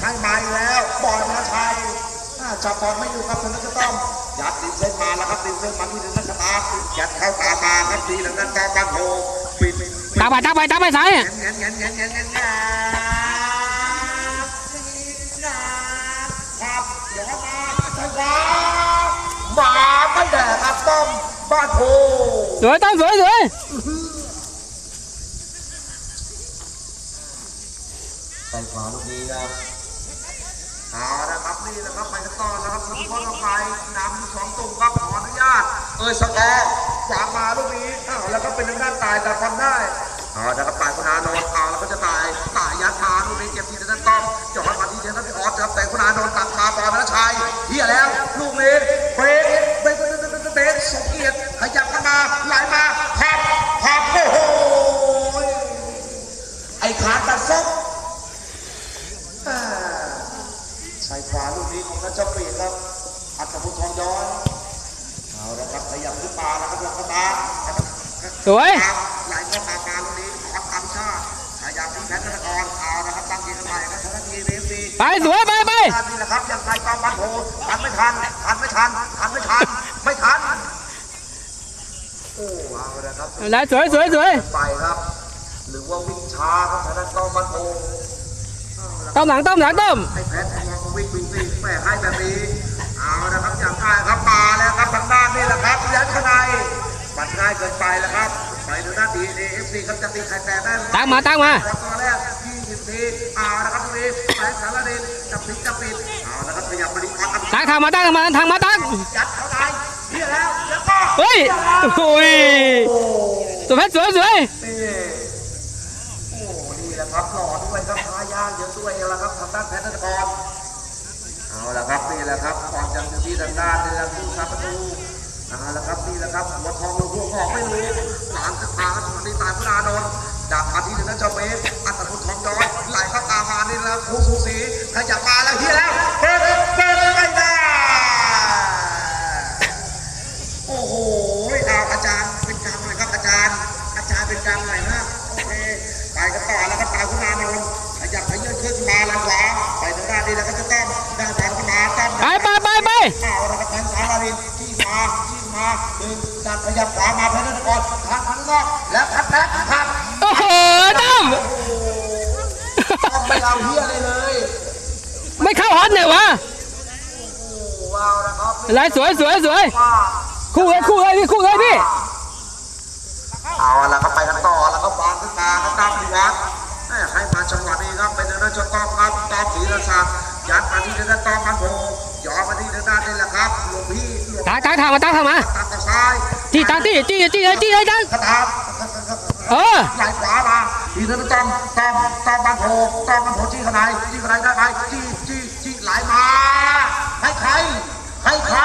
ให้มาอีกแล้วบอยมาชัยอ่าจับบอลไม่อยู่ครับธนกต้อมยัดดินเส้นมาแล้วครับดินเส้นมาที่ธนกตายัดเข้าตามาครับดีแล้วนั่นตองบังโฮปิดปิดตามไปตามไปตามไปสายเงี้ยเงี้ยเงี้ยเงี้ยเงี้ยเงี้ยเงี้ยครับเดี๋ยวมาใช่ครับหมาไม่แดกครับต้อมบ้านโพสวยต้อมสวยสวยไปขวาลูกนี้ครับ เอาละครับนี่นะครับไปกันต่อนะครับคุณพ่อต้องไปนำสองตุ่มครับขออนุญาต เอ้ยสกอร์ขวามาลูกนี้อ้าวแล้วก็เป็นทางด้านตายแต่ทำได้เอาละครับตายคุณอานนท์เอาแล้วก็จะตายตายยัดมาลูกนี้เก็บทีทางด้านต้อมจอดมาที่ทางด้านพี่ออสครับแต่คุณอานนท์ตัดมาบอลนะชัยเฮียแล้ว ลูกนี้เบรกเบรกเบรกเบรกเบรกเบรกสมเกียรติขยับเข้ามาไหลมาพับพับโอ้โหไอ้ขาตัดซอ่าชายขวาลูกนี้ของนัชเจ้าปีครับ อัตพุทธทองย้อยเอาละครับขยับขึ้นมาแล้วครับหลังกระตาสวยไหลเข้ามาปาลูกนี้ขอตามชาติขยับขึ้นแพทย์ธนกรเอาละครับตั้งทีกันใหม่ครับธนาทีเรียมดีไปสวยไปไปนี่แหละครับยังไงกองบันโถทันไม่ทันทันไม่ทันทันไม่ทันไม่ทันโอ้เอาละครับแล้วสวยสวยสวยไปครับหรือว่าวิ่งช้าครับทางด้านกองบันโถต้อมหลังต้อมหลังต้อม วิ่งวิ่งวิ่งแม่ให้แบบนี้เอาละครับอย่างง่ายครับมาแล้วครับทางด้านนี่แหละครับยันข้างในมันง่ายเกินไปแล้วครับไปดูด้านดีเอฟซีครับจะตีไข่แตกได้ไหตั้งมาตั้งมาตอนแรก20ทีเอาละครับตรงนี้แสงสารเดนจับปิดจับปิดเอาละครับขยับมาดีควันครับตั้งทางมาตั้งมาทางมาตั้งยัดเข้าในเฮียแล้วแล้วก็เฮ้ยโอ้ยสวยสวยสวยนี่โอ้นี่แหละครับหล่อด้วยครับพายางเยอะด้วยแล้วครับทางด้านแพทย์นคร เอาละครับนี่แหละครับก่อนจะถึงที่ทางด้านนี่แหละผู้สาประตูเอาละครับนี่แหละครับหัวทองหรือหัวงอกไม่รู้หลานสตาร์ครับนี่ตายพระนาโดนดักมาที่หนึ่งนะเจ้าเบฟอัตพุทธทองย้อยไหลเข้าตามานี่แหละผู้สูสีขยับมาแล้วเฮียแล้วเปิดเปิดไม่ได้โอ้โหเอาอาจารย์เป็นกลางหน่อยครับอาจารย์ อาจารย์เป็นกลางหน่อยนะโอเคไปกันต่อแล้วก็ตามพระนาโดนขยับขยื่นขึ้นมาแล้วขวาไปทางด้านนี้แล้วก็จะต้อง ไปไปเอาละครับทางสารารินที่มาที่มาดึงดันขยับขวามาเพชรนครทางพันนอกและพัดแบ็คพัดโอ้โหต้อมต้องไม่เอาเฮียเลยเลย ไม่เข้าฮอตเนี่ยวะโอ้ว้าวนะครับลายสวยสวยสวยว่าคู่เลยคู่เลยพี่คู่เลยพี่เอาละครับไปกันต่อแล้วก็วางขึ้นมาครับตามที่วัดแม่ให้มาจังหวะนี้ครับเป็นเดินจนต้องครับตอมศรีราชายัดมาที่เดินตอมมันโพย่อมาที่เดิ นด้านนี่แหละครับหลวงพี่หลวงตั้งตั้งทางมาตั้งทางมาตัดต่อซ้ายจี้ตั้งจี้จี้จี้เลยจี้เลยตั้งคาถาเออไหลขวามาทีนั้นต้องต้องต้องบันโผต้องบันโผจี้ขางในจี้ขางในได้ไหมจี้จี้จี้ไหลมาให้ใครให้ใคร